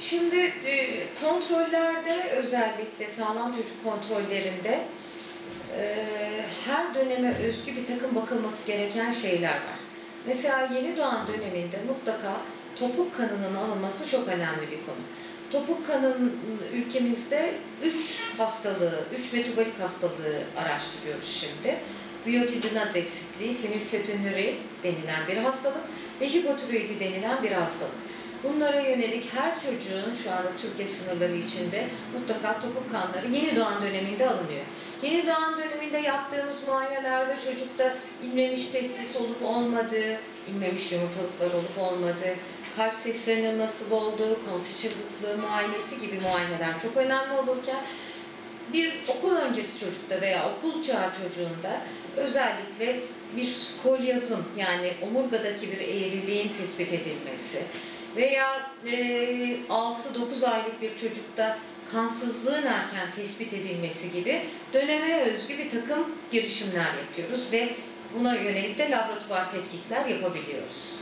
Şimdi e, kontrollerde özellikle sağlam çocuk kontrollerinde e, her döneme özgü bir takım bakılması gereken şeyler var. Mesela yeni doğan döneminde mutlaka topuk kanının alınması çok önemli bir konu. Topuk kanın ülkemizde 3 hastalığı, 3 metabolik hastalığı araştırıyoruz şimdi. Biyotidinaz eksikliği, fenilketonuri denilen bir hastalık ve hipotiroidi denilen bir hastalık. Bunlara yönelik her çocuğun şu anda Türkiye sınırları içinde mutlaka topuk kanları yeni doğan döneminde alınıyor. Yeni doğan döneminde yaptığımız muayenelerde çocukta inmemiş testis olup olmadığı, inmemiş yumurtalıklar olup olmadığı, kalp seslerinin nasıl olduğu, kalça çabukluğu muayenesi gibi muayeneler çok önemli olurken bir okul öncesi çocukta veya okul çağı çocuğunda özellikle bir skolyazın yani omurgadaki bir eğriliğin tespit edilmesi veya e, 6-9 aylık bir çocukta kansızlığın erken tespit edilmesi gibi döneme özgü bir takım girişimler yapıyoruz ve buna yönelik de laboratuvar tetkikler yapabiliyoruz.